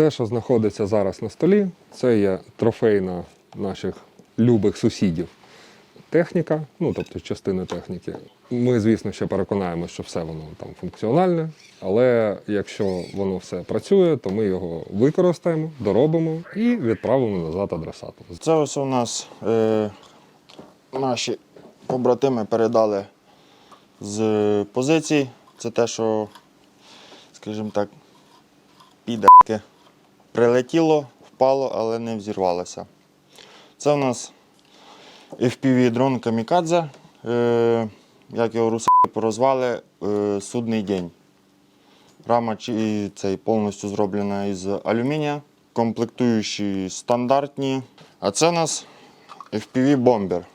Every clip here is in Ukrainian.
Це, що знаходиться зараз на столі, це є трофейна наших любих сусідів. Техніка, ну тобто частини техніки. Ми, звісно, ще переконаємо, що все воно там функціональне, але якщо воно все працює, то ми його використаємо, доробимо і відправимо назад адресату. Це ось у нас е, наші побратими передали з позицій. Це те, що, скажімо так, піде прилетіло, впало, але не взірвалося. Це у нас FPV-дрон Камікадзе. Е, як його руси порозвали, е, судний день. Рама цей повністю зроблена із алюмінія, комплектуючі стандартні. А це у нас FPV бомбер.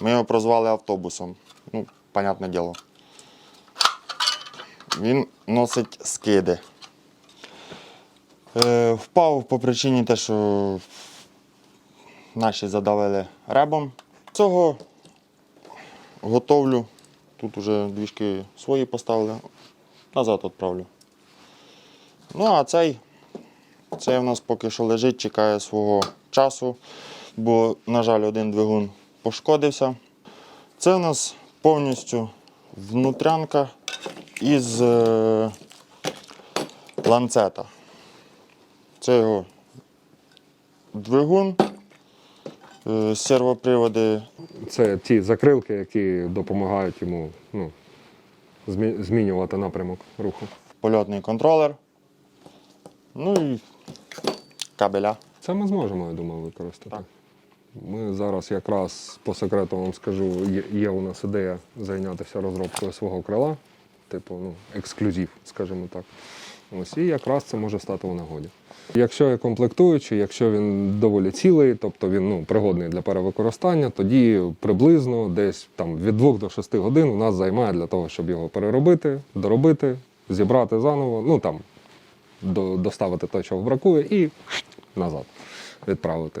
Ми його прозвали автобусом. Ну, понятне діло. Він носить скиди. Е, впав по причині те, що наші задавили ребом. Цього готовлю. Тут вже двіжки свої поставили. Назад відправлю. Ну, а цей, цей у нас поки що лежить, чекає свого часу, бо, на жаль, один двигун пошкодився. Це у нас повністю внутрянка із е, ланцета. Це його двигун, е, сервоприводи Це ті закрилки, які допомагають йому ну, змінювати напрямок руху. польотний контролер. Ну і кабеля. Це ми зможемо, я думаю, використати. Так. Ми зараз якраз по секрету вам скажу, є, є у нас ідея зайнятися розробкою свого крила, типу ну, ексклюзив, скажімо так. Ось, і якраз це може стати у нагоді. Якщо є комплектуючий, якщо він доволі цілий, тобто він ну, пригодний для перевикористання, тоді приблизно десь там від 2 до 6 годин у нас займає для того, щоб його переробити, доробити, зібрати заново, ну там до- доставити те, чого бракує, і назад відправити.